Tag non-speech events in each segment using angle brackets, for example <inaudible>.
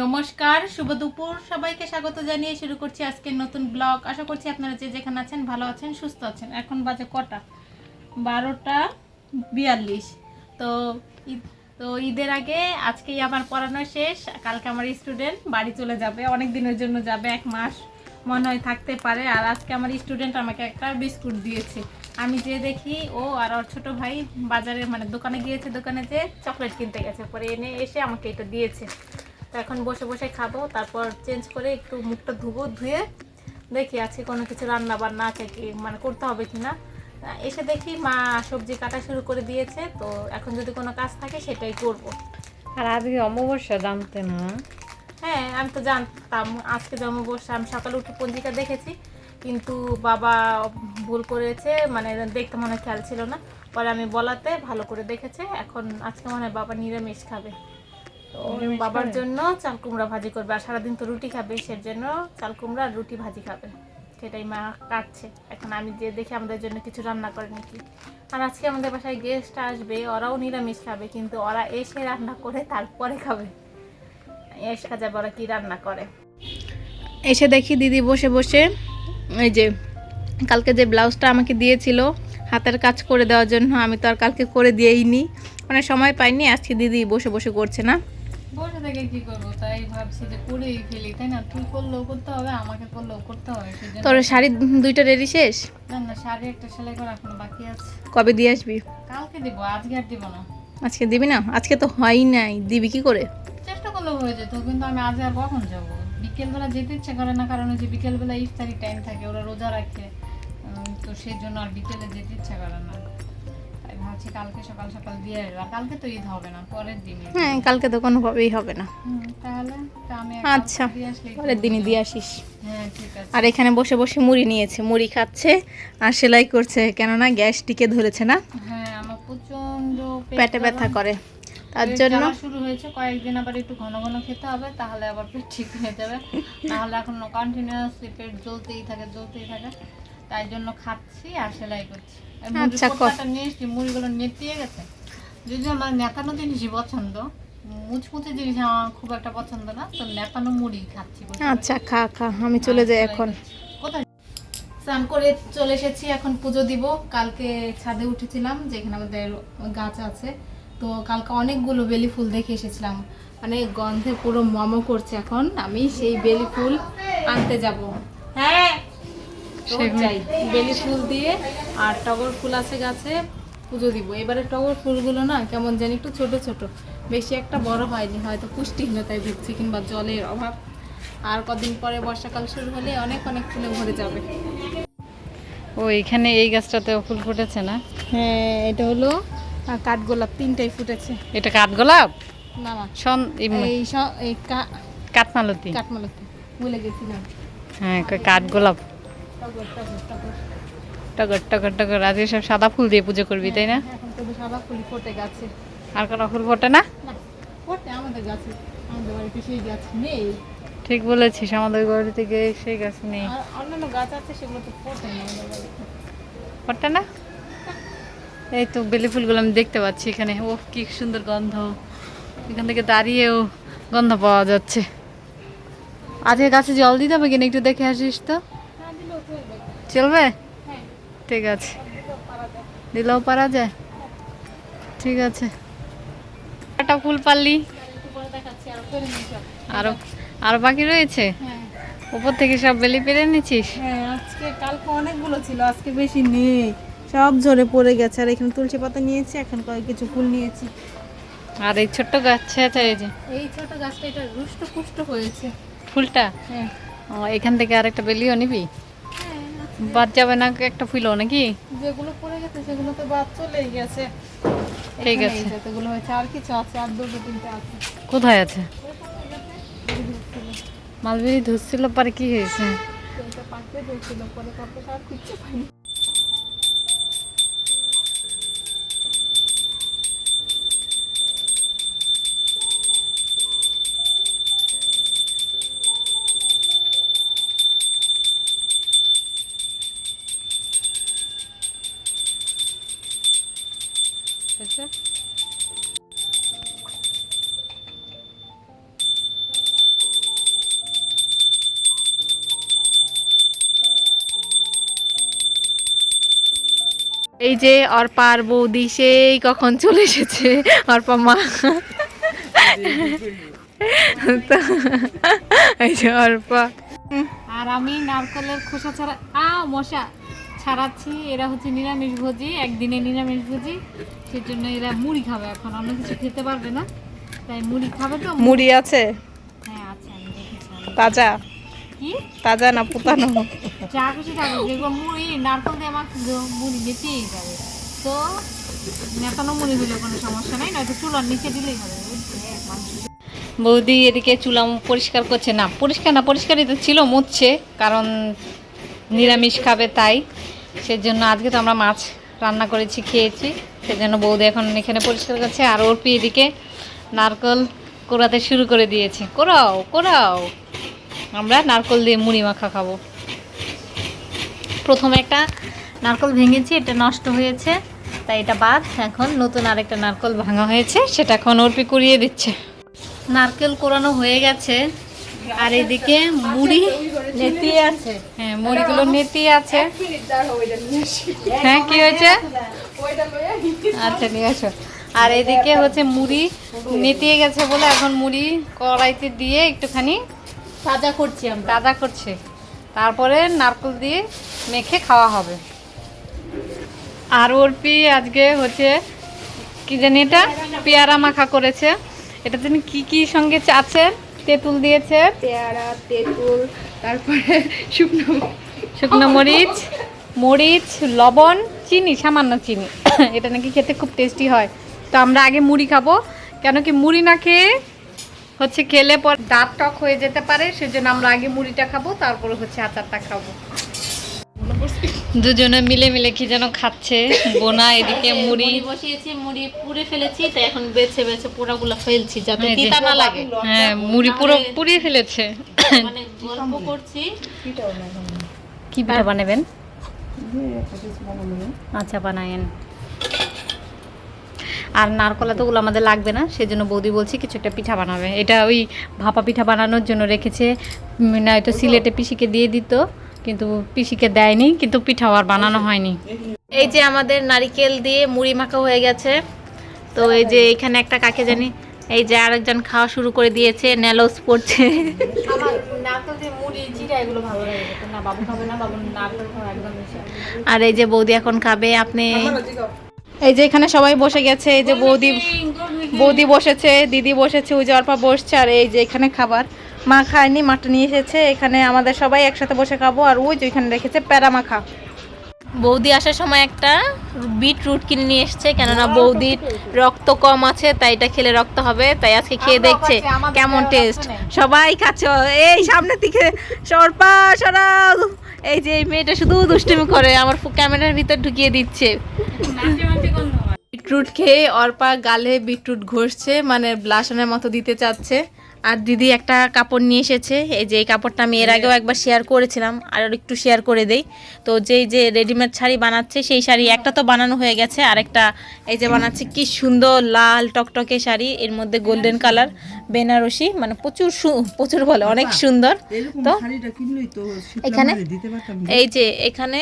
নমস্কার, শুভ দুপুর। সবাইকে স্বাগত জানিয়ে শুরু করছি আজকের নতুন ব্লগ। আশা করছি আপনারা যে যেখানে আছেন ভালো আছেন, সুস্থ আছেন। এখন বাজে কটা? বারোটা বিয়াল্লিশ। তো তো ঈদের আগে আজকেই আমার পড়ানো শেষ। কালকে আমার স্টুডেন্ট বাড়ি চলে যাবে। অনেক দিনের জন্য যাবে, এক মাস মনে হয় থাকতে পারে। আর আজকে আমার স্টুডেন্ট আমাকে একটা বিস্কুট দিয়েছে। আমি যে দেখি, ও আর ওর ছোট ভাই বাজারে মানে দোকানে গিয়েছে, দোকানে যে চকলেট কিনতে গেছে। পরে এনে এসে আমাকে এটা দিয়েছে। তো এখন বসে বসে খাব তারপর চেঞ্জ করে একটু মুখটা ধুবো ধুয়ে দেখি আজকে কোনো কিছু রান্না বান্না আছে কি মানে করতে হবে কি না এসে দেখি মা সবজি কাটা শুরু করে দিয়েছে তো এখন যদি কোনো কাজ থাকে সেটাই করব। আর আজকে অমাবস্যা জানতে না? হ্যাঁ আমি তো জানতাম আজকে জন্মবর্ষ আমি সকালে উঠে পঞ্জিকা দেখেছি কিন্তু বাবা ভুল করেছে মানে দেখতে মনে হয় খেয়াল ছিল না। পরে আমি বলাতে ভালো করে দেখেছে এখন আজকে মনে হয় বাবা নিরামিষ খাবে। তো বাবার জন্য চাল কুমড়া ভাজি করবে আর সারাদিন তো রুটি খাবে সের জন্য চাল কুমড়া আর রুটি ভাজি খাবে। সেটাই মা কাটছে। এখন আমি যে দেখি আমাদের জন্য কিছু রান্না করে নাকি। আর আজকে আমাদের বাসায় গেস্ট আসবে ওরাও নিরামিষ খাবে কিন্তু ওরা এসে রান্না করে তারপরে খাবে। এসকা যাবে ওরা কি রান্না করে? এসে দেখি দিদি বসে বসে এই যে কালকে যে ব্লাউজটা আমাকে দিয়েছিল হাতের কাজ করে দেওয়ার জন্য আমি তো আর কালকে করে দিয়েই নি মানে সময় পাইনি আজকে দিদি বসে বসে করছে না। বসে থেকে কি করব? তাই ভাবছি যে করেই ফেলি তাই না? তুই করলেও করতে হবে আমাকে করলেও করতে হবে তোর শাড়ি দুইটা রেডি শেষ? না না শাড়ি একটা সেলাই করা এখনও বাকি আছে। কবে দিয়ে আসবি? কালকে দিব আজকে আর দিব না। আজকে দিবি না? আজকে তো হয়ই নাই দিবি কি করে? চেষ্টা করলেও হয়ে যেত কিন্তু আমি আজ আর কখন যাব? বিকেলবেলা যেতে ইচ্ছে করে না কারণ যে বিকেলবেলা ইফতারি টাইম থাকে ওরা রোজা রাখে তো সেই জন্য আর বিকেলে যেতে ইচ্ছা করে না। তাই কালকে সকাল সকাল দিয়ে আসব। কালকে তো ঈদ হবে না পরের দিনে হ্যাঁ কালকে তো কোনোভাবেই হবে না। তাহলে আচ্ছা পরের দিনই দিয়ে আসিস। হ্যাঁ আর এখানে বসে বসে মুড়ি নিয়েছে মুড়ি খাচ্ছে আর সেলাই করছে কেননা গ্যাস টিকে ধরেছে না। হ্যাঁ আমার প্রচণ্ড পেটে ব্যথা করে। তার জন্য শুরু হয়েছে কয়েকদিন আবার একটু ঘন ঘন খেতে হবে তাহলে আবার পেট ঠিক হয়ে যাবে। তাহলে এখন কন্টিনিউয়াসলি পেট জ্বলতেই থাকে জ্বলতেই থাকে। তাই জন্য খাচ্ছি আর সেলাই করছি। আচ্ছা, নিয়ে এসছি মুড়িগুলো নেতিয়ে গেছে। যদি আমার নেতানো জিনিসই পছন্দ মুচমুচে জিনিস আমার খুব একটা পছন্দ না তো নেতানো মুড়ি খাচ্ছি বসে বসে। আচ্ছা খা খা আমি চলে যাই এখন। কোথায়? স্নান করে চলে এসেছি এখন পুজো দিব। কালকে ছাদে উঠেছিলাম যেখানে আমাদের গাছ আছে। তো কালকে অনেকগুলো বেলি ফুল দেখে এসেছিলাম। মানে গন্ধে পুরো মমো করছে এখন। আমি সেই বেলি ফুল আনতে যাব। হ্যাঁ যাই বেলি ফুল দিয়ে আর টগর ফুল আছে গাছে পুজো দিব। এবারে টগর ফুলগুলো না কেমন জানি একটু ছোট ছোট। বেশি একটা বড় হয়নি হয়তো পুষ্টিহীনতায় ভুগছি কিংবা জলের অভাব। আর কদিন পরে বর্ষাকাল শুরু হলে অনেক অনেক ফুলে ভরে যাবে। ও এখানে এই গাছটাতেও ফুল ফুটেছে না? হ্যাঁ এটা হলো কাঠগোলাপ তিনটাই ফুটেছে। এটা কাঠগোলাপ? না না। সন এই কাঠমালতি। কাঠমালতি। ভুলে গেছিলাম। হ্যাঁ কাঠগোলাপ। টগর টগর টগর। আজকে সব সাদা ফুল দিয়ে পুজো করবি তাই না? এখন সাদা ফুল ফোটে গাছে। আর কোনো ফুল ফোটে না? ফোটে আমাদের গাছে। আমাদের বাড়িতে সেই গাছ নেই। ঠিক বলেছিস আমাদের বাড়ি থেকে সেই গাছ নেই। অন্যান্য গাছ আছে সেগুলো তো ফোটে না আমাদের বাড়িতে। ফোটে না? এই তো বেলি ফুলগুলো আমি দেখতে পাচ্ছি এখানে। ও কি সুন্দর গন্ধ। এখান থেকে দাঁড়িয়েও গন্ধ পাওয়া যাচ্ছে। আজকে গাছে জল দিতে হবে কিনা একটু দেখে আসিস তো? চলবে? হ্যাঁ। ঠিক আছে। দিলেও পারা যায়। ঠিক আছে। একটা ফুল পারলি আর আরও বাকি রয়েছে? হ্যাঁ। উপর থেকে সব বেলি পেরে নিচ্ছিস? হ্যাঁ আজকে কালকে অনেকগুলো ছিল আজকে বেশি নেই। সব ঝরে পড়ে গেছে। আর এখানে তুলসী পাতা নিয়েছি এখন কয়েক কিছু ফুল নিয়েছি। আর এই ছোট্ট গাছ এই যে এই ছোট গাছটা এটা রুষ্ট পুষ্ট হয়েছে। ফুলটা? হ্যাঁ। ও, এখান থেকে আর একটা বেলিও নিবি? বাদ যাবে না একটা ফুলও নাকি? যেগুলো পড়ে গেছে সেগুলো তো বাদ চলেই গেছে। ঠিক আছে। এতগুলো হয়েছে আর কিছু আছে আর দুটো তিনটে আছে। কোথায় আছে? মালবেরি ধরছিল পরে কি হয়েছে? পাকড়ে ধরছিল পরে কত আর কিচ্ছু পাইনি। আছে। এই যে অর্পার বৌদি, সেই কখন চলে এসেছে? অর্পা মা। এই যে অর্পা। আর আমি নারকলের খোসা ছাড়া আ, মশা। ছাড়াচ্ছি এরা হচ্ছে নিরামিষ ভোজি একদিনে নিরামিষ ভোজি সেজন্য এরা মুড়ি খাবে এখন অন্য কিছু খেতে পারবে না তাই মুড়ি খাবে তো মুড়ি আছে? হ্যাঁ আমি দেখেছি তাজা? কি? তাজা না পুতানো যা খুশি থাকবে যেগুলো মুড়ি নারকেল দিয়ে আমার মুড়ি যেতেই যাবে। তো নেতানো মুড়ি হলে কোনো সমস্যা নাই নয়তো চুলার নিচে দিলেই হবে বৌদি এদিকে চুলা পরিষ্কার করছে না পরিষ্কার না পরিষ্কারই তো ছিল মুছছে কারণ নিরামিষ খাবে তাই। সেজন্য আজকে তো আমরা মাছ রান্না করেছি, খেয়েছি। সেজন্য বৌদি এখন এখানে পরিষ্কার করছে, আর ওর এদিকে নারকেল কোরাতে শুরু করে দিয়েছে। কোরাও কোরাও। আমরা নারকেল দিয়ে মুড়ি মাখা খাব। প্রথমে একটা নারকেল ভেঙেছি, এটা নষ্ট হয়েছে, তাই এটা বাদ। এখন নতুন আরেকটা নারকেল ভাঙা হয়েছে, সেটা এখন অর্পি কুড়িয়ে দিচ্ছে। নারকেল কোরানো হয়ে গেছে। আর এদিকে মুড়ি নেতিয়ে আছে। হ্যাঁ মুড়িগুলো নেতিয়ে আছে। হ্যাঁ কি হয়েছে? আচ্ছা নিয়ে আসো। আর এদিকে হচ্ছে মুড়ি নেতিয়ে গেছে বলে এখন মুড়ি কড়াইতে দিয়ে একটুখানি তাজা করছি আমরা। দাদা করছে। তারপরে নারকেল দিয়ে মেখে খাওয়া হবে। আর অর্পি আজকে হচ্ছে কি জানি এটা? পেয়ারা মাখা করেছে। এটা তিনি কি কি সঙ্গে আছে তেঁতুল দিয়েছে। পেয়ারা তেঁতুল তারপরে শুকনো শুকনো মরিচ মরিচ লবণ চিনি সামান্য চিনি। এটা নাকি খেতে খুব টেস্টি হয়। তো আমরা আগে মুড়ি খাব। কেন কি মুড়ি না খেয়ে হচ্ছে খেলে পর দাঁত টক হয়ে যেতে পারে সেজন্য আমরা আগে মুড়িটা খাব তারপরে হচ্ছে আচারটা খাব। দুজনে মিলে মিলে কি যেন খাচ্ছে বোনা এদিকে মুড়ি। বসিয়েছি মুড়ি পুড়ে ফেলেছি তাই এখন বেছে বেছে পোড়াগুলো ফেলছি যাতে তিতা না লাগে। হ্যাঁ মুড়ি পুরো পুড়িয়ে ফেলেছে। মানে গল্প করছি। কি পিঠা বানাবেন? আচ্ছা বানায়েন। আর নারকলা তোগুলো আমাদের লাগবে না সেজন্য বৌদি বলছি কিছু একটা পিঠা বানাবে। এটা ওই ভাপা পিঠা বানানোর জন্য রেখেছে। না হয়তো সিলেটে পিসিকে দিয়ে দিত। কিন্তু পিসিকে দেয়নি কিন্তু পিঠাও আর বানানো হয়নি। এই যে আমাদের নারিকেল দিয়ে মুড়ি মাখা হয়ে গেছে। তো এই যে এখানে একটা কাকে জানি এই যে আরেকজন খাওয়া শুরু করে দিয়েছে নেলোস পড়ছে। আমার নারকেল দিয়ে মুড়ি চিরা এগুলো ভালো লাগে না। বাবু খাবে না বাবু নারকেল খাওয়া একদম আর এই যে বৌদি এখন খাবে আপনি এই যে এখানে সবাই বসে গেছে এই যে বৌদি বৌদি বসেছে দিদি বসেছে ওই যে অল্পা বসছে আর এই যে এখানে খাবার। মা খায়নি মাটা নিয়ে এসেছে এখানে আমাদের সবাই একসাথে বসে খাব আর ওই যে ওইখানে রেখেছে প্যারা মাখা। বৌদি আসার সময় একটা বিট রুট কিনে নিয়ে এসছে কেননা বৌদির রক্ত কম আছে তাই এটা খেলে রক্ত হবে তাই আজকে খেয়ে দেখছে কেমন টেস্ট। সবাই খাচ্ছে এই সামনে দিকে সরপা সরাও। এই যে এই মেয়েটা শুধু দুষ্টুমি করে আমার ক্যামেরার ভিতর ঢুকিয়ে দিচ্ছে। বিটরুট খেয়ে অর্পা গালে বিটরুট ঘষছে মানে ব্লাসনের মতো দিতে চাচ্ছে। আর দিদি একটা কাপড় নিয়ে এসেছে। এই যে এই কাপড়টা আমি এর আগেও একবার শেয়ার করেছিলাম আর একটু শেয়ার করে দেই। তো যেই যে রেডিমেড শাড়ি বানাচ্ছে সেই শাড়ি একটা তো বানানো হয়ে গেছে আর একটা এই যে বানাচ্ছে কি সুন্দর লাল টকটকে শাড়ি এর মধ্যে গোল্ডেন কালার বেনারসি মানে প্রচুর প্রচুর বলে অনেক সুন্দর। তো এখানে এই যে এখানে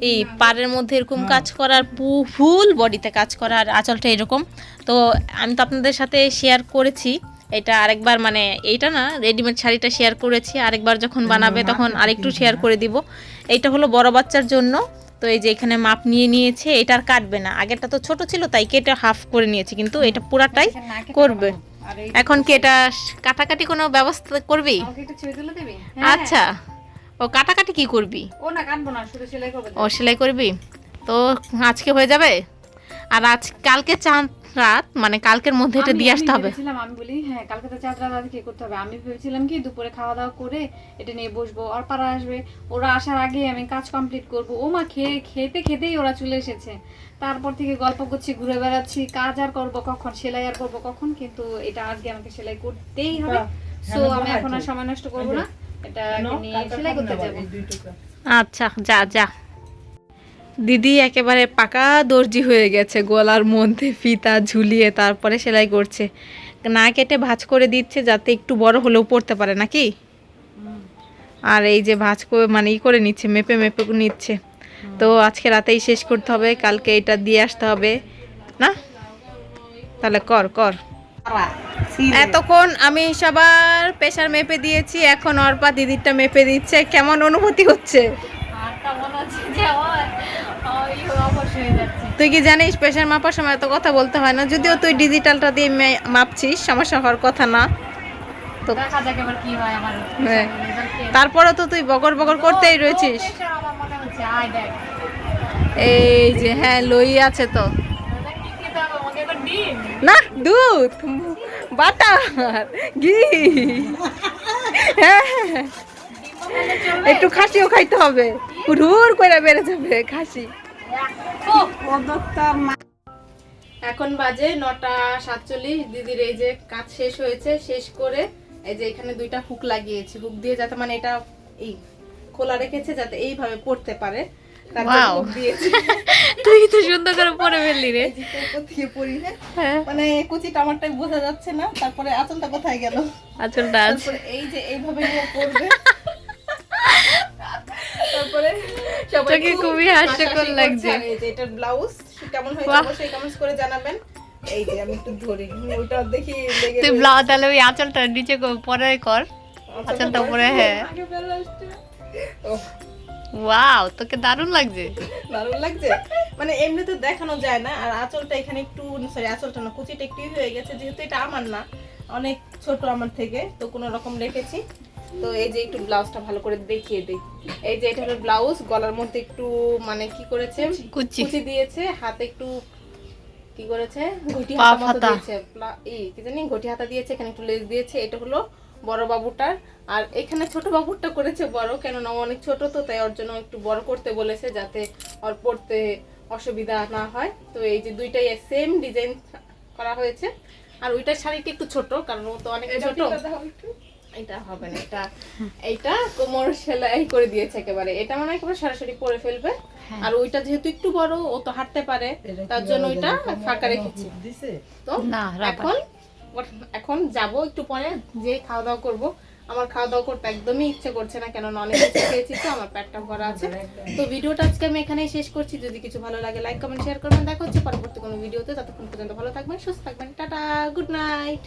এই পাড়ের মধ্যে এরকম কাজ করার পু- ফুল বডিতে কাজ করার আঁচলটা এরকম। তো আমি তো আপনাদের সাথে শেয়ার করেছি এটা আরেকবার মানে এইটা না রেডিমেড শাড়িটা শেয়ার করেছি। আরেকবার যখন বানাবে তখন আরেকটু শেয়ার করে দিব। এইটা হলো বড় বাচ্চার জন্য। তো এই যে এখানে মাপ নিয়ে নিয়েছে এটা আর কাটবে না। আগেরটা তো ছোট ছিল তাই কেটে হাফ করে নিয়েছি কিন্তু এটা পুরাটাই করবে। এখন কি এটা কাটাকাটি কোনো ব্যবস্থা করবি? দিবি? আচ্ছা। ও কাটাকাটি কি করবি? ও না কাটবো না শুধু সেলাই করবে। ও সেলাই করবি? তো আজকে হয়ে যাবে? আর আজ কালকে চাঁদ রাত মানে কালকের মধ্যে এটা দিয়ে আসতে হবে। ভেবেছিলাম, আমি বলি হ্যাঁ কালকে তো চাঁদ রাত আজকে করতে হবে? আমি ভেবেছিলাম কি দুপুরে খাওয়া দাওয়া করে এটা নিয়ে বসবো আর পাড়া আসবে। ওরা আসার আগে আমি কাজ কমপ্লিট করব। ও মা খেয়ে খেতে খেতেই ওরা চলে এসেছে। তারপর থেকে গল্প করছি ঘুরে বেড়াচ্ছি কাজ আর করব কখন সেলাই আর করব কখন কিন্তু এটা আজকে আমাকে সেলাই করতেই হবে। সো আমি এখন আর সময় নষ্ট করব না। এটা নিয়ে সেলাই করতে যাব। আচ্ছা যা যা। দিদি একেবারে পাকা দর্জি হয়ে গেছে, গলার মধ্যে ফিতা ঝুলিয়ে তারপরে সেলাই করছে। না কেটে ভাঁজ করে দিচ্ছে যাতে একটু বড় হলেও পড়তে পারে, নাকি? আর এই যে ভাঁজ করে মানে ই করে নিচ্ছে, মেপে মেপে নিচ্ছে। তো আজকে রাতেই শেষ করতে হবে, কালকে এটা দিয়ে আসতে হবে। না? তাহলে কর কর। এতক্ষণ আমি সবার প্রেশার মেপে দিয়েছি, এখন অর্পা দিদিরটা মেপে দিচ্ছে। কেমন অনুভূতি হচ্ছে? তুই কি জানিস প্রেশার মাপার সময় তো কথা বলতে হয় না যদিও তুই ডিজিটালটা দিয়ে মাপছিস সমস্যা হওয়ার কথা না তো হয় হ্যাঁ। তারপরে তো তুই বগর বগর করতেই রয়েছিস। এই যে হ্যাঁ লই আছে তো। না দুধ বাটার ঘি হ্যাঁ চলবে? একটু খাসিও খাইতে হবে হুড় করে বেড়ে যাবে খাসি এখন বাজে নটা সাতচল্লিশ। দিদির এই যে কাজ শেষ হয়েছে শেষ করে এই যে এখানে দুইটা হুক লাগিয়েছি। হুক দিয়ে যাতে মানে এটা এই খোলা রেখেছে যাতে এইভাবে পড়তে পারে। <laughs> তুই তো সুন্দর করে ফেললি রে। মানে বোঝা যাচ্ছে না তারপরে আঁচলটা কোথায় গেল? আচলটা তারপরে এই যে এইভাবে নিয়ে পড়বে। <laughs> তারপরে সবাই তোকে খুবই হাস্যকর লাগছে। এটার ব্লাউজ কেমন হয়েছে অবশ্যই কমেন্টস করে জানাবেন। এই যে আমি একটু ধরি ওটা দেখি তুই ব্লাউজ তাহলে ওই আঁচলটা নিচে পরে কর। আঁচলটা পরে হ্যাঁ। ওয়াও তোকে দারুণ লাগছে। দারুণ লাগছে। মানে এমনিতে দেখানো যায় না। আর আঁচলটা এখানে একটু সরি আঁচলটা না কুচিটা একটু হয়ে গেছে যেহেতু এটা আমার না অনেক ছোট আমার থেকে তো কোনো রকম রেখেছি। তো এই যে একটু ব্লাউজটা ভালো করে দেখিয়ে দিই। এই যে এটা হলো ব্লাউজ গলার মধ্যে একটু মানে কি করেছে? কুচি। কুচি। দিয়েছে হাতে একটু কি করেছে? ঘটি হাতা মতো দিয়েছে। এই কি জানি ঘটি হাতা দিয়েছে এখানে একটু লেস দিয়েছে এটা হলো বড় বাবুটার। আর এখানে ছোট বাবুটা করেছে বড় কেননা ও অনেক ছোট তো তাই ওর জন্য একটু বড় করতে বলেছে যাতে ওর পড়তে অসুবিধা না হয়। তো এই যে দুইটাই সেম ডিজাইন করা হয়েছে। আর ওইটার শাড়িটা একটু ছোট কারণ ও তো অনেক ছোট। এটা হবে না এটা এইটা কোমর সেলাই করে দিয়েছে একেবারে। এটা মানে একেবারে সরাসরি পরে ফেলবে। হ্যাঁ। আর ওইটা যেহেতু একটু বড় ও তো হাঁটতে পারে তার জন্য ওইটা ফাঁকা রেখেছি। তো না, এখন এখন যাব একটু পরে যে খাওয়া দাওয়া করব। আমার খাওয়া দাওয়া করতে একদমই ইচ্ছে করছে না কেননা অনেক কিছু খেয়েছি তো আমার পেটটা ভরা আছে। তো ভিডিওটা আজকে আমি এখানেই শেষ করছি। যদি কিছু ভালো লাগে লাইক কমেন্ট শেয়ার করবেন। দেখা হচ্ছে পরবর্তী কোনো ভিডিওতে। ততক্ষণ পর্যন্ত ভালো থাকবেন সুস্থ থাকবেন। Tata good night